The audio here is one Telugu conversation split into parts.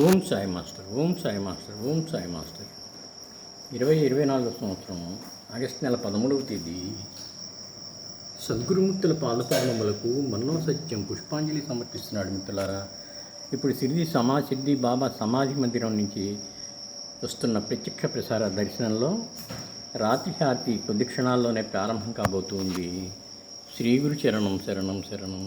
ఓం సాయి మాస్టర్ ఓం సాయి మాస్టర్ ఓం సాయి మాస్టర్. ఇరవై ఇరవై నాలుగో సంవత్సరం ఆగస్టు నెల పదమూడవ తేదీ. సద్గురుమూర్తుల పాదపద్మములకు మన్నో సత్యం పుష్పాంజలి సమర్పిస్తున్నాడు మిత్రులారా. ఇప్పుడు సిరిది సమా సిద్ధి బాబా సమాధి మందిరం నుంచి వస్తున్న ప్రత్యక్ష ప్రసార దర్శనంలో రాత్రి హారతి కొద్ది క్షణాల్లోనే ప్రారంభం కాబోతుంది. శ్రీ గురు చరణం శరణం శరణం.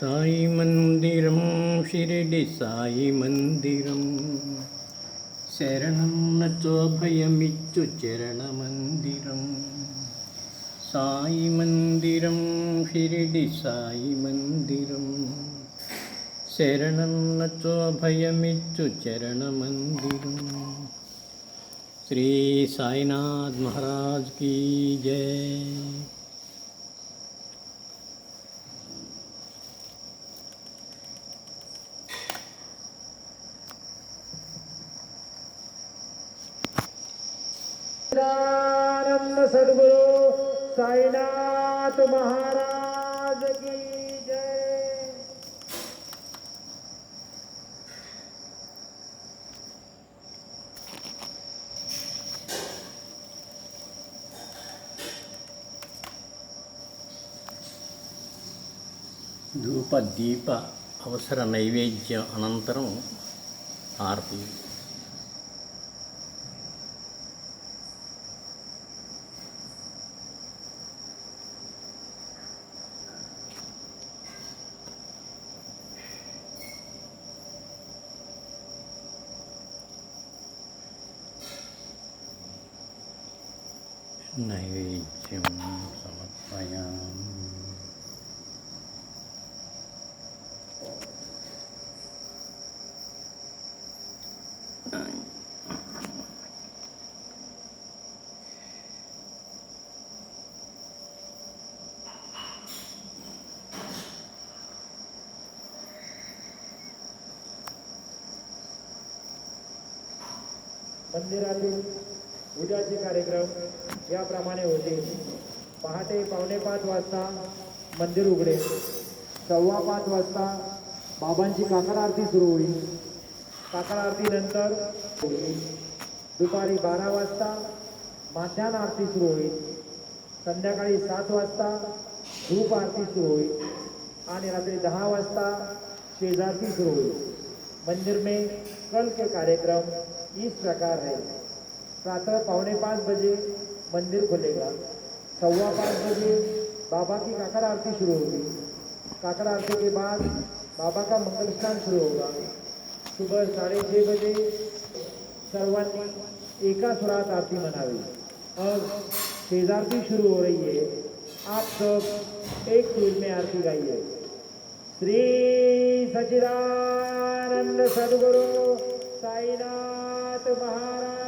സായി മന്ദിരം ഷിരടി സായി മന്ദിരം. ശരണം നച്ചോഭയമിച്ചു ചരണമന്ദിരം സായി മന്ദിരം ഷിരടി സായി മന്ദിരം. ശരണം നച്ചോഭയമിച്ചു ചരണമന്ദിരം ശ്രീ സായിനാഥ് മഹാരാജ് കീ ജയ. సాయినాథ్ మహారాజ్ కీ జై सच्चिदानंद सद्गुरु साईनाथ महाराज की जय ధూప దీప అవసర నైవేద్యం అనంతరం హారతి नैवेद्यं समर्पयामि मंदिरातील पूजाचे कार्यक्रम याप्रमाणे होते. पहाटे पावणे पाच वाजता मंदिर उघडे. सव्वा पाच वाजता बाबांची काकड आरती सुरू होईल. काकड आरतीनंतर दुपारी बारा वाजता माध्यान आरती सुरू होईल. संध्याकाळी सात वाजता धूप आरती सुरू होईल. आणि रात्री दहा वाजता शेजारती सुरू हुई मंदिर में कल के कार्यक्रम इस प्रकार है. प्रातः पौने पाँच बजे मंदिर खुलेगा। सवा पाँच बजे बाबा की काकड़ आरती शुरू होगी। काकड़ आरती के बाद बाबा का मंगल स्नान शुरू होगा। सुबह साढ़े छः बजे सर्वांनी एका सुरात आरती मनावी और शेजारती शुरू हो रही है। आप सब एक सुर में आरती गाइए। श्री सचिदानंद सदगुरु साईनाथ महाराज।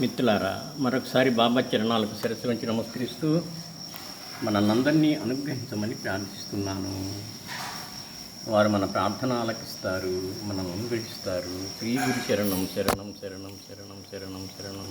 మిత్రులారా మరొకసారి బాబా చరణాలకు శిరస్సు నుంచి నమస్కరిస్తూ మనందరినీ అనుగ్రహించమని ప్రార్థిస్తున్నాను. వారు మన ప్రార్థన ఆలకిస్తారు మనల్ని విడిస్తారు శ్రీ గురి శరణం శరణం శరణం శరణం శరణం శరణం.